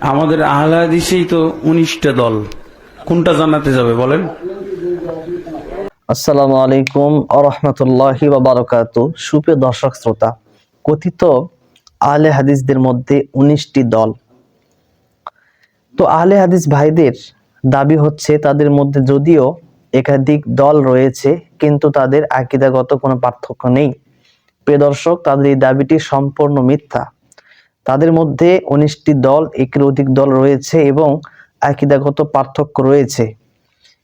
আমাদের আহলে হাদিসেই তো উনিশটা দল। কোনটা জানাতে যাবে বলেন? আসসালামু আলাইকুম আরহামতুল্লাহি বারাকাত। সুপ্রিয় দর্শক শ্রোতা, কথিত আহলে হাদিসদের মধ্যে উনিশটি দল। তো আহলে হাদিস ভাইদের দাবি হচ্ছে, তাদের মধ্যে যদিও একাধিক দল রয়েছে, কিন্তু তাদের আকিদাগত কোনো পার্থক্য নেই। প্রিয় দর্শক, তাদের এই দাবিটি সম্পূর্ণ মিথ্যা। তাদের মধ্যে উনিশটি দল একের অধিক দল রয়েছে এবং আকিদাগত পার্থক্য রয়েছে।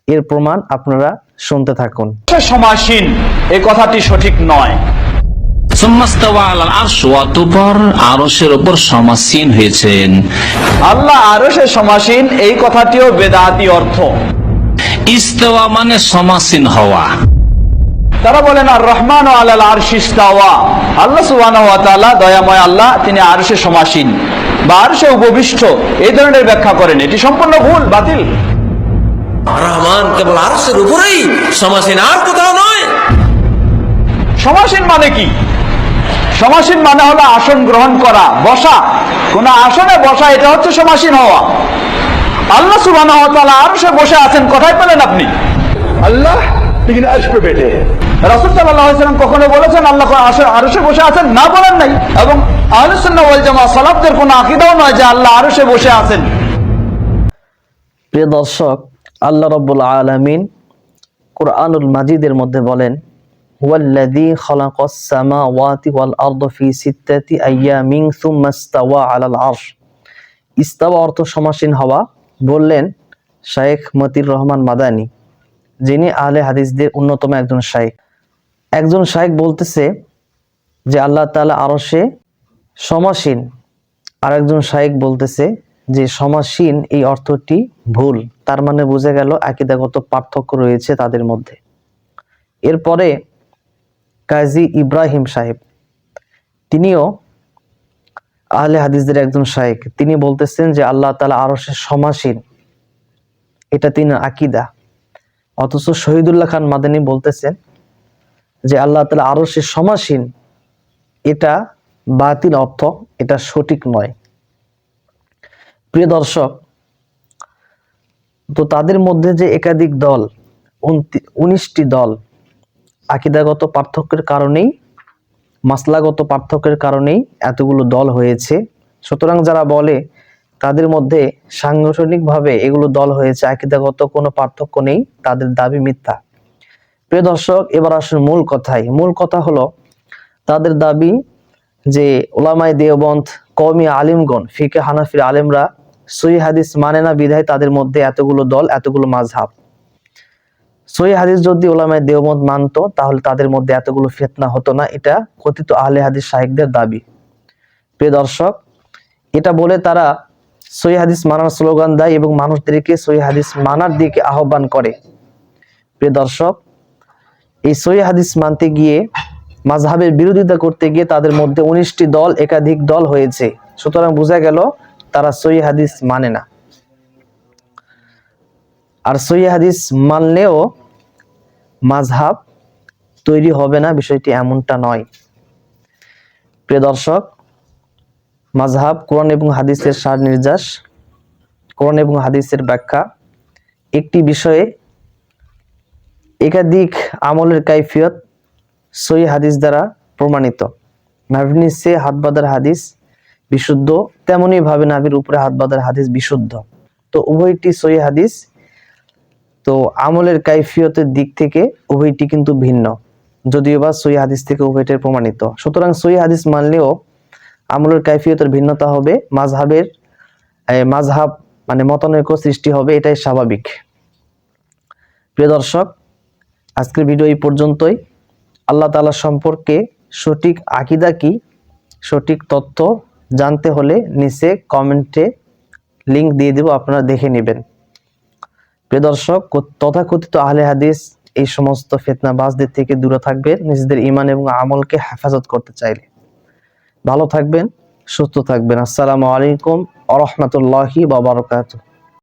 এর প্রমাণ আপনারা শুনতে থাকুন। সমাসীন এই কথাটি সঠিক নয়। আরশের উপর সমাসীন হয়েছেন। আল্লাহ আরও সমাসীন এই কথাটিও বেদাতি অর্থ। ইস্তাওয়া মানে সমাসীন হওয়া। তারা বলেন আর রহমান আল্লাহ সুবাহ দয়াময় আল্লাহ তিনি আরশে সমাসীন বা আরশে উপবিষ্ট। এই ধরনের ব্যাখ্যা করেন। এটি সম্পূর্ণ ভুল বাতিল। রহমান কেবল আরশের উপরেই সমাসীন আর কোথাও নয়। সমাসীন মানে কি? সমাসীন মানে হলো আসন গ্রহণ করা বসা। কোন আসনে বসা এটা হচ্ছে সমাসীন হওয়া। আল্লাহ সুবাহ আরও সে বসে আছেন কোথায় পেলেন আপনি? আল্লাহ তিনি আসবে পেটে রাসুল সাল্লাম কখনো বলেছেন, আল্লাহ আরসে বসে আছেন? না বলেন নাই। এবং আহলুসুল্লাহ জামা আকিদাও নয় যে আল্লাহ আরসে বসে আছেন। প্রিয় দর্শক, আল্লাহ রব্বুল আলমিন কোরআনুল মাজিদের মধ্যে বলেন, হুয়াল্লাযী খালাকাস সামাওয়াতি ওয়াল আরদ ফি সিত্তাতি আইয়ামিন সুম্মা ইস্তাওয়া আলাল আরশ। ইস্তাওয়া অর্থ সমাসীন হওয়া। বললেন, শায়েখ মতির রহমান মাদানী যিনি আহলে হাদিসদের অন্যতম একজন শায়েখ। একজন শায়েখ বলতেছে যে আল্লাহ তাআলা আরশে সমাসীন। আর একজন শায়েক বলতেছে যে সমাসীন এই অর্থটি ভুল। তার মানে বোঝা গেল আকিদাগত পার্থক্য রয়েছে তাদের মধ্যে। এরপরে কাজী ইব্রাহিম সাহেব, তিনিও আহলে হাদিসদের একজন শায়েক তিনি বলতেছেন যে আল্লাহ তালা আরও সমাসীন। এটা তিনি আকিদা। অথচ শহীদুল্লাহ খান মাদানী বলতেছেন যে আল্লাহ তালা আরও সে সমাসীন, এটা বাতিল অর্থ, এটা সঠিক নয়। প্রিয় দর্শক, তো তাদের মধ্যে যে একাধিক দল উনিশটি দল, আকিদাগত পার্থক্যের কারণেই, মাসলাগত পার্থক্যের কারণেই এতগুলো দল হয়েছে। সুতরাং যারা বলে তাদের মধ্যে সাংগঠনিকভাবে এগুলো দল হয়েছে, আকিদাগত কোনো পার্থক্য নেই, তাদের দাবি মিথ্যা। প্রিয় দর্শক, এবার আসুন মূল কথাই মূল কথা হলো, তাদের দাবি যে ওলামাই দেওবন্দ, কওমি আলিমগণ ফিকে হানাফির আলেমরা সহি হাদিস মানে না বিধায় তাদের মধ্যে এতগুলো দল, এতগুলো মাঝহাব সহি হাদিস যদি ওলামাই দেওবন্দ মানতো, তাহলে তাদের মধ্যে এতগুলো ফেতনা হতো না, এটা কথিত আহলে হাদিস শাহেকদের দাবি। প্রিয় দর্শক, এটা বলে তারা সহি হাদিস মানার স্লোগান দেয় এবং মানুষদেরকে সহি হাদিস মানার দিকে আহ্বান করে। প্রিয় দর্শক, এই সহি হাদিস মানতে গিয়ে মাঝহাবের বিরোধিতা করতে গিয়ে তাদের মধ্যে উনিশটি দল একাধিক দল হয়েছে। সুতরাং বোঝা গেল, তারা সহি হাদিস মানে না। আর সহি হাদিস মানলেও মাঝহাব তৈরি হবে না, বিষয়টি এমনটা নয়। প্রিয় দর্শক মাঝহাব কোরআন এবং হাদিসের সার নির্যাস কোরআন এবং হাদিসের ব্যাখ্যা। একটি বিষয়ে একাধিক আমলের কাইফিয়ত সই হাদিস দ্বারা প্রমাণিত। নাভির নিচে হাত হাদিস বিশুদ্ধ, তেমনি ভাবে নাভির উপরে হাত হাদিস বিশুদ্ধ। তো উভয়টি সই হাদিস। তো আমলের কাইফিয়তের দিক থেকে উভয়টি কিন্তু ভিন্ন, যদিও বা সই হাদিস থেকে উভয়টির প্রমাণিত। সুতরাং সই হাদিস মানলেও আমলের কাইফিয়তের ভিন্নতা হবে মাঝহাবের মাঝহাব মানে মতানৈক্য সৃষ্টি হবে, এটাই স্বাভাবিক। প্রিয় দর্শক, আজকের ভিডিও এই পর্যন্তই। আল্লাহ তালা সম্পর্কে সঠিক আকিদা কি, সঠিক তথ্য জানতে হলে নিচে কমেন্টে লিংক দিয়ে দেব, আপনারা দেখে নেবেন। প্রিয় দর্শক তথাকথিত আহলে হাদিস এই সমস্ত ফেতনাবাজদের থেকে দূরে থাকবেন নিজেদের ইমান এবং আমলকে হেফাজত করতে চাইলে। ভালো থাকবেন সুস্থ থাকবেন। আসসালামু আলাইকুম আ রহমতুল্লাহি বাবরকাত